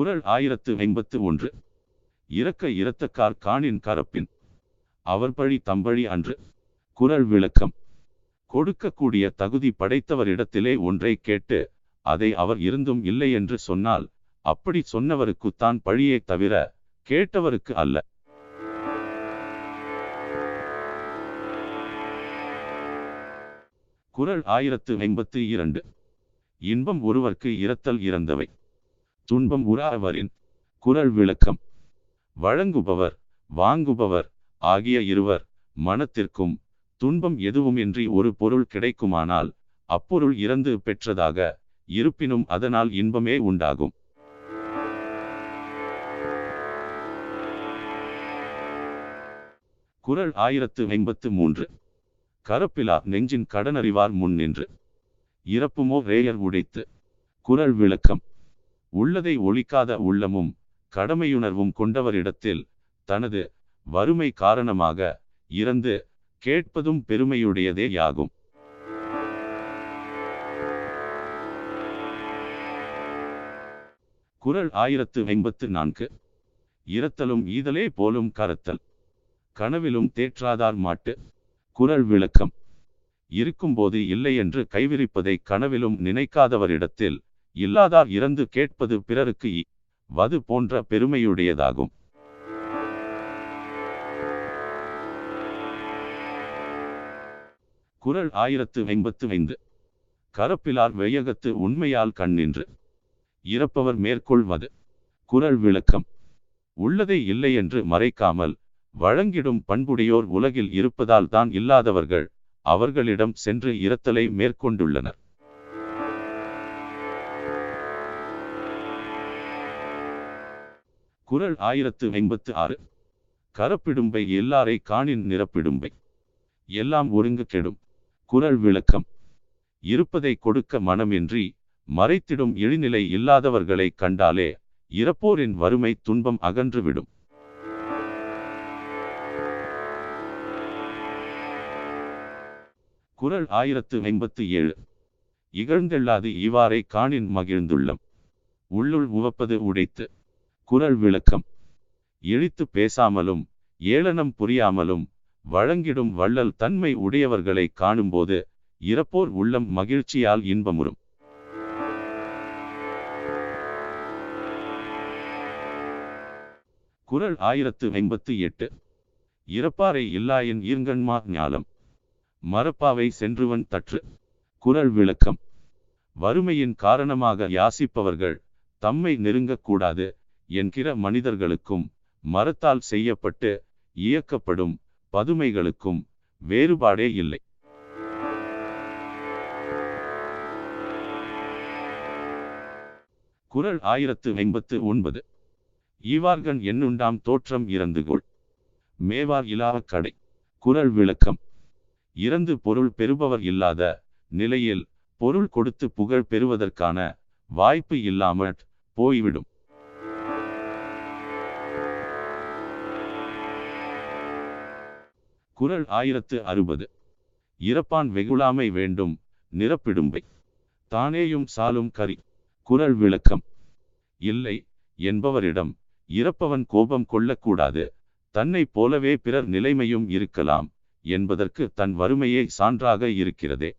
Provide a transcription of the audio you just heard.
குரல் ஆயிரத்து ஐம்பத்து ஒன்று. இறக்க இரத்தக்கார் காணின் கரப்பின். அவர் பழி தம்பழி அன்று. குரல் விளக்கம். கொடுக்கக்கூடிய தகுதி படைத்தவரிடத்திலே ஒன்றை கேட்டு அதை அவர் இருந்தும் இல்லை என்று சொன்னால் அப்படி சொன்னவருக்குத்தான் பழியே தவிர கேட்டவருக்கு அல்ல. குரல் ஆயிரத்து ஐம்பத்து இரண்டு. இன்பம் ஒருவர்க்கு இரத்தல் இறந்தவை. துன்பம் உறாவரின் குரல் விளக்கம். வழங்குபவர் வாங்குபவர் ஆகிய இருவர் மனத்திற்கும் துன்பம் எதுவுமின்றி ஒரு பொருள் கிடைக்குமானால் அப்பொருள் இறந்து பெற்றதாக இருப்பினும் அதனால் இன்பமே உண்டாகும். குரல் ஆயிரத்து ஐம்பத்து மூன்று. கரப்பிலா நெஞ்சின் கடனறிவார் முன் நின்று. இறப்புமோ ரேயர் உடைத்து. குரல் விளக்கம். உள்ளதை ஒழிக்காத உள்ளமும் கடமையுணர்வும் கொண்டவரிடத்தில் தனது வறுமை காரணமாக இறந்து கேட்பதும் பெருமையுடையதே யாகும். குரல் ஆயிரத்து ஐம்பத்து நான்கு. இரத்தலும் ஈதலே போலும் கரத்தல். கனவிலும் தேற்றாதார் மாட்டு. குரல் விளக்கம். இருக்கும்போது இல்லை என்று கைவிரிப்பதை கனவிலும் நினைக்காதவரிடத்தில் இல்லாதார் இறந்து கேட்பது பிறருக்கு இ- வது போன்ற பெருமையுடையதாகும். குரல் ஆயிரத்து ஐம்பத்து ஐந்து. கரப்பிலார் வையகத்து உண்மையால் கண்ணின்று இறப்பவர் மேற்கொள்வது. குரல் விளக்கம். உள்ளதை இல்லை என்று மறைக்காமல் வழங்கிடும் பண்புடையோர் உலகில் இருப்பதால் தான் இல்லாதவர்கள் அவர்களிடம் சென்று இரத்தலை மேற்கொண்டுள்ளனர். குரல் ஆயிரத்து ஐம்பத்து ஆறு. கரப்பிடும்பை எல்லாரை காணின் நிரப்பிடும்பை. எல்லாம் ஒருங்கு கெடும். குரல் விளக்கம். இருப்பதை கொடுக்க மனமின்றி மறைத்திடும் இழிநிலை இல்லாதவர்களை கண்டாலே இறப்போரின் வறுமை துன்பம் அகன்றுவிடும் குரல் ஆயிரத்து ஐம்பத்து ஏழு. இகழ்ந்தெள்ளாது இவ்வாறே காணின் மகிழ்ந்துள்ளம். உள்ளுள் உவப்பது உடைத்து குரல் விளக்கம். இழித்து பேசாமலும் ஏளனம் புரியாமலும் வழங்கிடும் வள்ளல் தன்மை உடையவர்களை காணும்போது இறப்போர் உள்ளம் மகிழ்ச்சியால் இன்பமுறும். குரல் ஆயிரத்து ஐம்பத்து எட்டு. இறப்பாரை இல்லாயின் ஈர்கண்மா ஞாலம். மரப்பாவை சென்றுவன் தற்று. குரல் விளக்கம். வறுமையின் காரணமாக யாசிப்பவர்கள் தம்மை நெருங்கக்கூடாது என்கிற மனிதர்களுக்கும் மரத்தால் செய்யப்பட்டு இயக்கப்படும் பதுமைகளுக்கும் வேறுபாடே இல்லை. குரல் ஆயிரத்து ஐம்பத்து ஒன்பது. ஈவார்கன் என்னுண்டாம் தோற்றம் இறந்துகோள். மேவார் இலாவக் கடை. குரல் விளக்கம். இறந்து பொருள் பெறுபவர் இல்லாத நிலையில் பொருள் கொடுத்து புகழ் பெறுவதற்கான வாய்ப்பு இல்லாமற் போய்விடும். குரல் ஆயிரத்து அறுபது. இறப்பான் வெகுளாமை வேண்டும் நிரப்பிடும்பை. தானேயும் சாலும் கரி குரல் விளக்கம். இல்லை என்பவரிடம் இறப்பவன் கோபம் கொள்ளக்கூடாது தன்னைப் போலவே பிறர் நிலைமையும் இருக்கலாம் என்பதற்கு தன் வறுமையே சான்றாக இருக்கிறதே.